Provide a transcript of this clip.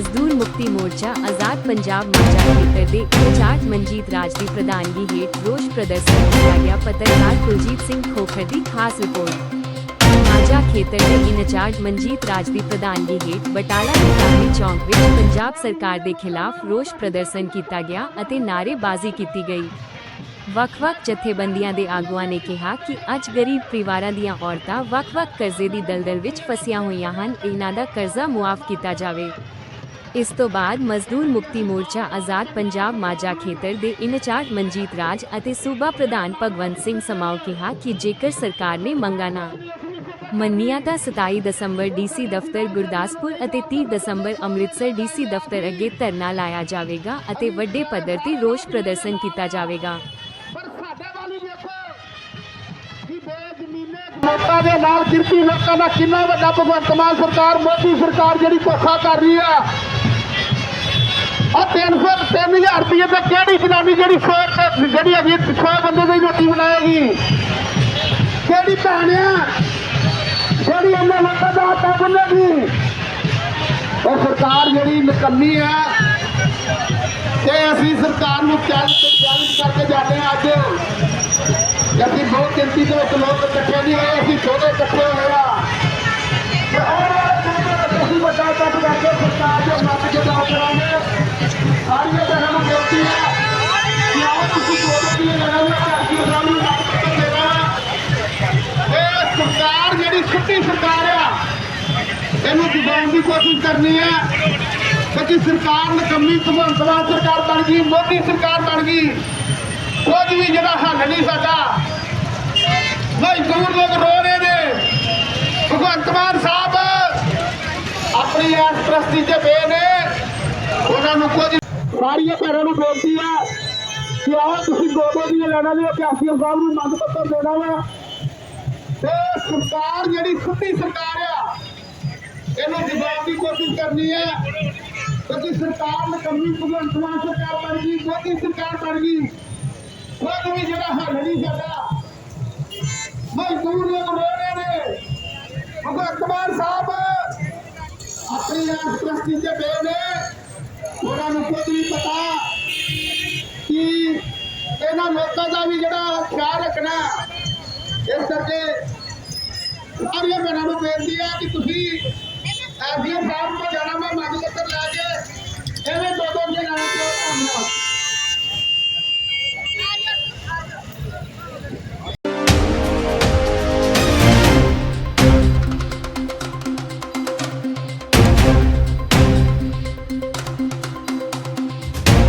ਮਜ਼ਦੂਰ ਮੁਕਤੀ ਮੋਰਚਾ ਆਜ਼ਾਦ ਪੰਜਾਬ ਮਾਝਾ ਖੇਤਰ ਦੇ ਇੰਚਾਰਜ ਮਨਜੀਤ ਰਾਜ ਦੀ ਪ੍ਰਧਾਨਗੀ ਹੇਠ ਰੋਸ ਪ੍ਰਦਰਸ਼ਨ ਕੀਤਾ ਗਿਆ। ਪੱਤਰਕਾਰ ਕੁਲਜੀਤ ਸਿੰਘ ਖੋਖਰ ਦੀ ਖਾਸ ਰਿਪੋਰਟ। ਮਾਝਾ ਖੇਤਰ ਦੇ ਇੰਚਾਰਜ ਮਨਜੀਤ ਰਾਜ ਦੀ ਪ੍ਰਧਾਨਗੀ ਹੇਠ ਬਟਾਲਾ ਦੇ ਗਾਂਧੀ ਚੌਂਕ ਵਿੱਚ ਪੰਜਾਬ ਸਰਕਾਰ ਦੇ ਖਿਲਾਫ ਰੋਸ ਪ੍ਰਦਰਸ਼ਨ ਕੀਤਾ ਗਿਆ ਅਤੇ ਨਾਅਰੇਬਾਜ਼ੀ ਕੀਤੀ ਗਈ। ਵੱਖ-ਵੱਖ ਜਥੇਬੰਦੀਆਂ ਦੇ ਆਗੂਆਂ ਨੇ ਕਿਹਾ ਕਿ ਅੱਜ ਗਰੀਬ ਪਰਿਵਾਰਾਂ ਦੀਆਂ ਔਰਤਾਂ ਵੱਖ-ਵੱਖ ਕਰਜ਼ੇ ਦੀ ਦਲਦਲ ਵਿੱਚ ਫਸੀਆਂ ਹੋਈਆਂ ਹਨ। ਇਹਨਾਂ ਦਾ ਕਰਜ਼ਾ ਮੁਆਫ ਕੀਤਾ ਜਾਵੇ। ਇਸ ਤੋਂ ਬਾਅਦ ਮਜ਼ਦੂਰ ਮੁਕਤੀ ਮੋਰਚਾ ਆਜ਼ਾਦ ਪੰਜਾਬ ਮਾਝਾ ਖੇਤਰ ਦੇ ਇੰਚਾਰਜ ਮਨਜੀਤ ਰਾਜ ਅਤੇ ਸੂਬਾ ਪ੍ਰਧਾਨ ਭਗਵੰਤ ਸਿੰਘ ਸਮਾਓ ਕਿਹਾ ਕਿ ਜੇਕਰ ਸਰਕਾਰ ਨੇ ਮੰਗਾਂ ਨਾ ਮੰਨੀਆਂ ਤਾਂ 27 ਦਸੰਬਰ ਡੀਸੀ ਦਫ਼ਤਰ ਗੁਰਦਾਸਪੁਰ ਅਤੇ 30 ਦਸੰਬਰ ਅੰਮ੍ਰਿਤਸਰ ਡੀਸੀ ਦਫ਼ਤਰ ਅੱਗੇ ਧਰਨਾ ਲਾਇਆ ਜਾਵੇਗਾ ਅਤੇ ਵੱਡੇ ਪੱਧਰ ਤੇ ਰੋਸ ਪ੍ਰਦਰਸ਼ਨ ਕੀਤਾ ਜਾਵੇਗਾ। ਲੋਕਾਂ ਦੇ ਨਾਲ ਕਿਰਤੀ ਲੋਕਾਂ ਦਾ ਕਿੰਨਾ ਵੱਡਾ ਭਗਵੰਤ ਮਾਨ ਸਰਕਾਰ, ਮੋਦੀ ਸਰਕਾਰ ਜਿਹੜੀ ਧੋਖਾ ਕਰ ਰਹੀ ਆ। ਆ 300 3000 ਰੁਪਏ ਤੇ ਕਿਹੜੀ ਜਨਾਨੀ ਜਿਹੜੀ ਸੌ ਤੇ ਜਿਹੜੀ ਹੈਗੀ 100 ਬੰਦੇ ਦੀ ਰੋਟੀ ਬਣਾਏਗੀ? ਕਿਹੜੀ ਭੈਣ ਆ? ਜਿਹੜੀ ਇਹਨਾਂ ਲੋਕਾਂ ਦਾ ਆਟਾ ਗੁੰਨੇਗੀ? ਉਹ ਸਰਕਾਰ ਜਿਹੜੀ ਨਿਕੰਮੀ ਆ, ਤੇ ਅਸੀਂ ਸਰਕਾਰ ਨੂੰ ਚੈਲੰਜ ਚੈਲੰਜ ਕਰਕੇ ਜਾਂਦੇ ਹਾਂ ਅੱਜ। ਅਸੀਂ ਬਹੁਤ ਗਿਣਤੀ ਦੇ ਵਿੱਚ ਲੋਕ ਇਕੱਠੇ ਨਹੀਂ ਹੋਏ, ਅਸੀਂ ਛੋਟੇ ਇਕੱਠੇ ਹੋਏ ਆ। ਤੇ ਆਉਣ ਵਾਲੇ ਅਸੀਂ ਵੱਡਾ ਇਕੱਠ ਕਰਕੇ ਸਰਕਾਰ ਦੇ ਮੱਤ ਸਾਰੀਆਂ ਭੈਣਾਂ ਨੂੰ ਬੇਨਤੀ ਹੈ। ਕਿ ਆਓ ਤੁਸੀਂ ਦੋ ਦੀ ਲੜਾਈ ਕਰਕੇ ਸਾਨੂੰ ਮੱਤ ਪੱਤਰ ਦੇਣਾ ਇਹ ਸਰਕਾਰ ਜਿਹੜੀ ਛੁੱਟੀ ਸਰਕਾਰ ਆ, ਇਹਨੂੰ ਜਿਤਾਉਣ ਦੀ ਕੋਸ਼ਿਸ਼ ਕਰਨੀ ਹੈ। ਕਿਉਂਕਿ ਸਰਕਾਰ ਨਕੰਮੀ ਭਗਵੰਤ ਮਾਨ ਸਰਕਾਰ ਬਣ ਗਈ, ਮੋਦੀ ਸਰਕਾਰ ਬਣ ਗਈ। ਕੁਝ ਵੀ ਜਿਹੜਾ ਹੱਲ ਨਹੀਂ ਸਾਡਾ। ਮਜ਼ਦੂਰ ਲੋਕ ਰੋ ਰਹੇ ਨੇ। ਭਗਵੰਤ ਮਾਨ ਸਾਹਿਬ ਆਪਣੀ ਐਸ ਪ੍ਰਸਤੀ ਤੇ ਪਏ ਨੇ। ਉਹਨਾਂ ਨੂੰ ਕੁਝ ਸਾਰੀਆਂ ਭੈਣਾਂ ਨੂੰ ਬੇਨਤੀ ਹੈ ਕਿ ਆਓ ਤੁਸੀਂ ਦੋ ਦੀਆਂ ਲੈਣਾ ਦੇ ਅਭਿਆਸੀਆਂ ਸਾਹਿਬ ਨੂੰ ਮੰਗ ਪੱਤਰ ਦੇਣਾ ਵਾ। ਤੇ ਸਰਕਾਰ ਜਿਹੜੀ ਛੁੱਟੀ ਸਰਕਾਰ ਆ, ਇਹਨੂੰ ਜਿਤਾਉਣ ਦੀ ਕੋਸ਼ਿਸ਼ ਕਰਨੀ ਹੈ ਕਿਉਂਕਿ ਸਰਕਾਰ ਨਕੰਮੀ ਭਗਵੰਤ ਮਾਨ ਸਰਕਾਰ ਬਣ ਗਈ, ਮੋਦੀ ਸਰਕਾਰ ਬਣ ਗਈ। ਕੁਝ ਵੀ ਜਿਹੜਾ ਹੱਲ ਨਹੀਂ ਸਾਡਾ ਮਜ਼ਦੂਰ ਲੋਕ ਰੋ ਰਹੇ ਨੇ। ਭਗਵੰਤ ਮਾਨ ਸਾਹਿਬ ਆਪਣੀ ਰਾਸ਼ਟਰਪਤੀ ਦੇ ਬੇ ਉਹਨਾਂ ਨੂੰ ਕੁਝ ਨਹੀਂ ਪਤਾ ਕਿ ਇਹਨਾਂ ਲੋਕਾਂ ਦਾ ਵੀ ਜਿਹੜਾ ਖਿਆਲ ਰੱਖਣਾ ਇਸ ਕਰਕੇ ਸਾਰੀਆਂ ਭੈਣਾਂ ਨੂੰ ਬੇਨਤੀ ਹੈ ਕਿ ਤੁਸੀਂ ਐਸਡੀਐਮ ਸਾਹਿਬ ਕੋਲ ਜਾਣਾ, ਮੈਂ ਮੰਗ ਪੱਤਰ ਲੈ ਕੇ